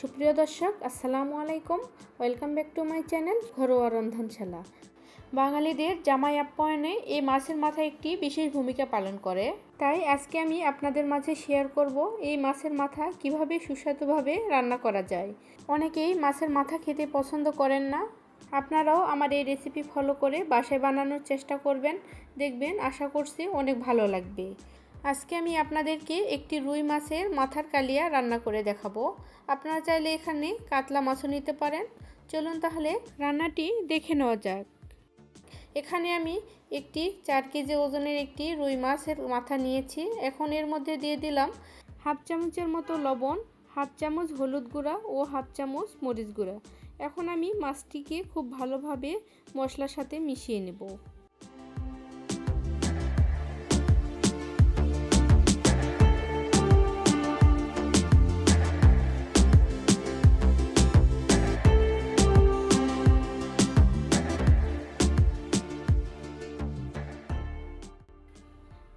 সুপ্রিয় দর্শক, আসসালামু আলাইকুম। Welcome back to my channel ঘরোয়া রন্ধনশালা। বাঙালিদের জামাই আপ্যায়নে এই মাছের মাথা একটি বিশেষ ভূমিকা পালন করে। তাই আজকে আমি আপনাদের মাঝে শেয়ার করব এই মাছের মাথা কীভাবে সুস্বাদুভাবে রান্না করা যায়। অনেকেই মাছের মাথা খেতে পছন্দ করেন না। আপনারাও আমার এই রেসিপি ফলো করে বাসায় বানানোর চেষ্টা করবেন। দেখবেন, আশা করছি অনেক ভালো লাগবে। আজকে আমি আপনাদেরকে একটি রুই মাছের মাথার কালিয়া রান্না করে দেখাবো। আপনারা চাইলে এখানে কাতলা মাছও নিতে পারেন। চলুন তাহলে রান্নাটি দেখে নেওয়া যাক। এখানে আমি একটি চার কেজি ওজনের একটি রুই মাছের মাথা নিয়েছি। এখন এর মধ্যে দিয়ে দিলাম হাফ চামচের মতো লবণ, হাফ চামচ হলুদ গুঁড়া ও হাফ চামচ মরিচ গুঁড়া। এখন আমি মাছটিকে খুব ভালোভাবে মশলার সাথে মিশিয়ে নেব।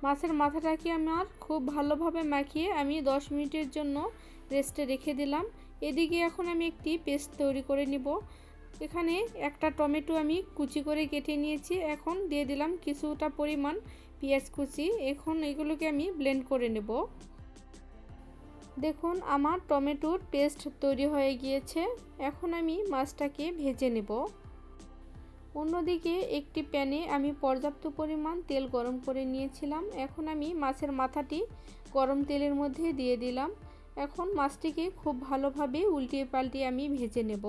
মাছের মাথাটাকে আমার খুব ভালোভাবে মাখিয়ে আমি 10 মিনিটের জন্য রেস্টে রেখে দিলাম। এদিকে এখন আমি একটি পেস্ট তৈরি করে নিব। এখানে একটা টমেটো আমি কুচি করে কেটে নিয়েছি। এখন দিয়ে দিলাম কিছুটা পরিমাণ পেঁয়াজ কুচি। এখন এগুলোকে আমি ব্লেন্ড করে নেব। দেখুন, আমার টমেটোর পেস্ট তৈরি হয়ে গিয়েছে। এখন আমি মাছটাকে ভেজে নেব। অন্যদিকে একটি প্যানে আমি পর্যাপ্ত পরিমাণ তেল গরম করে নিয়েছিলাম। এখন আমি মাছের মাথাটি গরম তেলের মধ্যে দিয়ে দিলাম। এখন মাছটিকে খুব ভালোভাবে উল্টিয়ে পাল্টিয়ে আমি ভেজে নেব।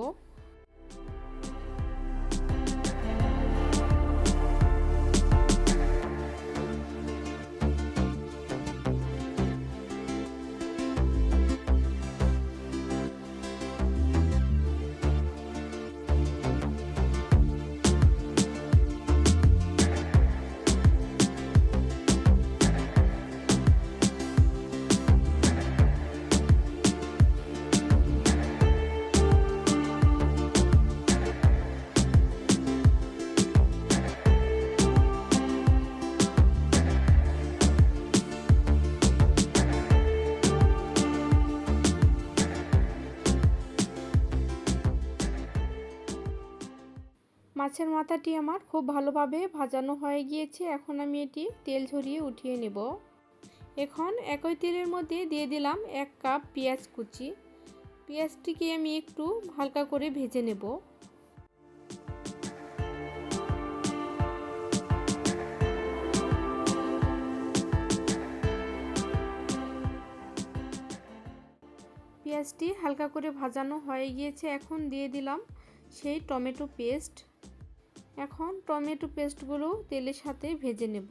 মাছের মাথাটি আমার খুব ভালোভাবে ভাজানো হয়ে গিয়েছে। এখন আমি এটি তেল ঝরিয়ে উঠিয়ে নেব। এখন একই তেলের মধ্যে দিয়ে দিলাম এক কাপ পেঁয়াজ কুচি। পেঁয়াজটিকে আমি একটু হালকা করে ভেজে নেব। পেঁয়াজটি হালকা করে ভাজানো হয়ে গিয়েছে। এখন দিয়ে দিলাম সেই টমেটো পেস্ট। এখন টমেটো পেস্টগুলো তেলের সাথে ভেজে নেব।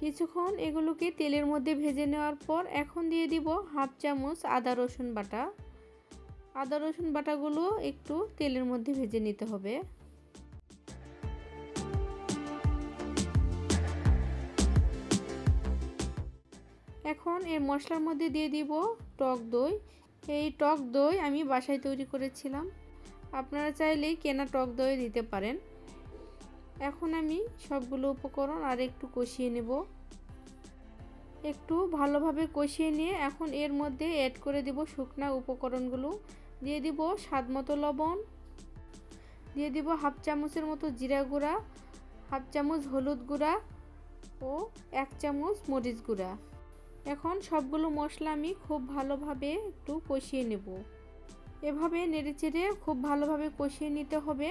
কিছুক্ষণ এগুলোকে তেলের মধ্যে ভেজে নেওয়ার পর এখন দিয়ে দিব হাফ চামচ আদা রসুন বাটা। আদা রসুন বাটাগুলো একটু তেলের মধ্যে ভেজে নিতে হবে। এখন এর মশলার মধ্যে দিয়ে দিব টক দই। এই টক দই আমি বাসায় তৈরি করেছিলাম। আপনারা চাইলেই কেনা টক দই দিতে পারেন। এখন আমি সবগুলো উপকরণ আর একটু কষিয়ে নেব। একটু ভালোভাবে কষিয়ে নিয়ে এখন এর মধ্যে অ্যাড করে দিব শুকনা উপকরণগুলো। দিয়ে দিব স্বাদ মতো লবণ। দিয়ে দিব হাফ চামচের মতো জিরা গুঁড়া, হাফ চামচ হলুদ গুঁড়া ও এক চামচ মরিচ গুঁড়া। এখন সবগুলো মশলা আমি খুব ভালোভাবে একটু কষিয়ে নেব। এভাবে নেড়েচেড়ে খুব ভালোভাবে কষিয়ে নিতে হবে।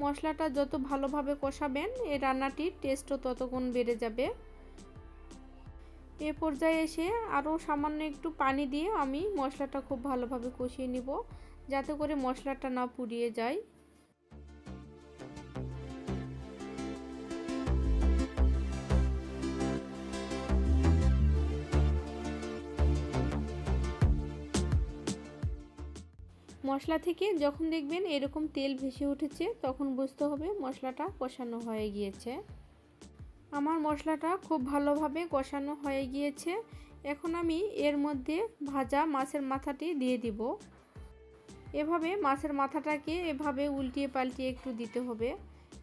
মশলাটা যত ভালোভাবে কষাবেন এই রান্নাটির টেস্টও ততক্ষণ বেড়ে যাবে। এ পর্যায়ে এসে আরও সামান্য একটু পানি দিয়ে আমি মশলাটা খুব ভালোভাবে কষিয়ে নিব, যাতে করে মশলাটা না পুড়িয়ে যায়। মশলা থেকে যখন দেখবেন এরকম তেল ভেসে উঠেছে, তখন বুঝতে হবে মশলাটা কষানো হয়ে গিয়েছে। আমার মশলাটা খুব ভালোভাবে কষানো হয়ে গিয়েছে। এখন আমি এর মধ্যে ভাজা মাছের মাথাটি দিয়ে দিব। এভাবে মাছের মাথাটাকে এভাবে উল্টিয়ে পাল্টিয়ে একটু দিতে হবে।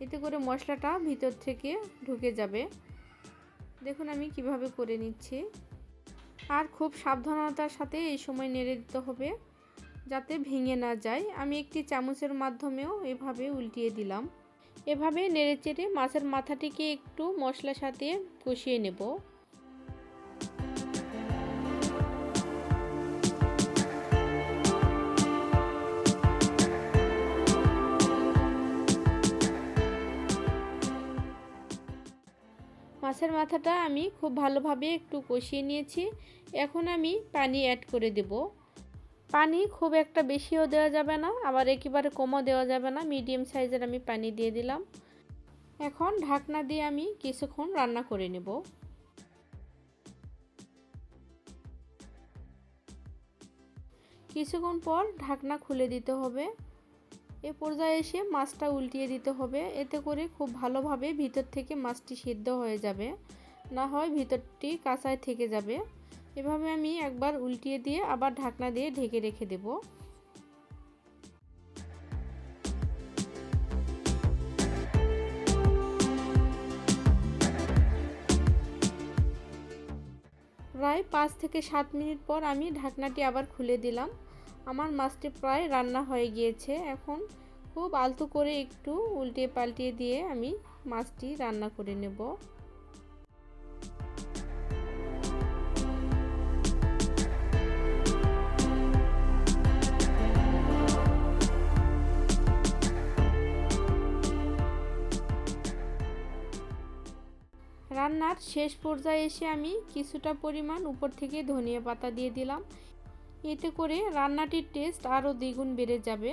এতে করে মশলাটা ভিতর থেকে ঢুকে যাবে। দেখুন আমি কীভাবে করে নিচ্ছি। আর খুব সাবধানতার সাথে এই সময় নেড়ে দিতে হবে। যাতে ভেঙে না যায়, আমি একটি চামচের মাধ্যমেও এভাবে উল্টিয়ে দিলাম। এভাবে নেড়ে চেড়ে মাছের মাথাটিকে একটু মশলার সাথে কষিয়ে নেব। মাছের মাথাটা আমি খুব ভালোভাবে একটু কষিয়ে নিয়েছি। এখন আমি পানি অ্যাড করে দেব। পানি খুব একটা বেশিও দেওয়া যাবে না, আবার একেবারে কমও দেওয়া যাবে না। মিডিয়াম সাইজের আমি পানি দিয়ে দিলাম। এখন ঢাকনা দিয়ে আমি কিছুক্ষণ রান্না করে নেব। কিছুক্ষণ পর ঢাকনা খুলে দিতে হবে। এ পর্যায়ে এসে মাছটা উল্টিয়ে দিতে হবে। এতে করে খুব ভালোভাবে ভিতর থেকে মাছটি সিদ্ধ হয়ে যাবে। না হয় ভিতরটি কাঁচায় থেকে যাবে। এভাবে আমি একবার উল্টিয়ে দিয়ে আবার ঢাকনা দিয়ে ঢেকে রেখে দেব। প্রায় পাঁচ থেকে সাত মিনিট পর আমি ঢাকনাটি আবার খুলে দিলাম। আমার মাছটি প্রায় রান্না হয়ে গিয়েছে। এখন খুব আলতো করে একটু উল্টিয়ে পাল্টিয়ে দিয়ে আমি মাছটি রান্না করে নেব। রান্নার শেষ পর্যায়ে এসে আমি কিছুটা পরিমাণ উপর থেকে ধনিয়া পাতা দিয়ে দিলাম। এতে করে রান্নাটির টেস্ট আরও দ্বিগুণ বেড়ে যাবে।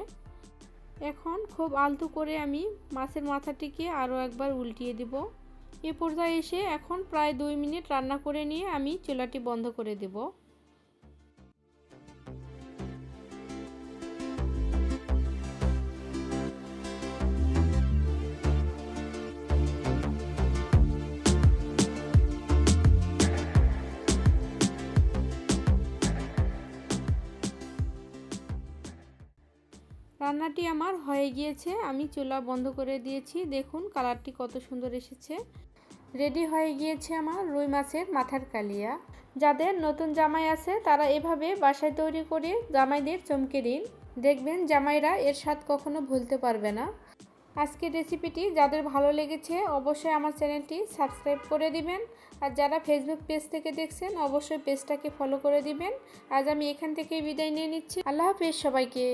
এখন খুব আলতু করে আমি মাছের মাথাটিকে আরও একবার উল্টিয়ে দিব। এ পর্যায়ে এসে এখন প্রায় দুই মিনিট রান্না করে নিয়ে আমি চুলাটি বন্ধ করে দেবো। রান্নাটি আমার হয়ে গিয়েছে। আমি চুলা বন্ধ করে দিয়েছি। দেখুন, কালারটি কত সুন্দর এসেছে। রেডি হয়ে গিয়েছে আমার রুই মাছের মাথার কালিয়া। যাদের নতুন জামাই আছে, তারা এভাবে বাসায় তৈরি করে জামাইদের চমকে দিন। দেখবেন জামাইরা এর স্বাদ কখনো ভুলতে পারবে না। আজকের রেসিপিটি যাদের ভালো লেগেছে, অবশ্যই আমার চ্যানেলটি সাবস্ক্রাইব করে দিবেন। আর যারা ফেসবুক পেজ থেকে দেখছেন, অবশ্যই পেজটাকে ফলো করে দিবেন। আজ আমি এখান থেকেই বিদায় নিয়ে নিচ্ছি। আল্লাহ হাফেজ সবাইকে।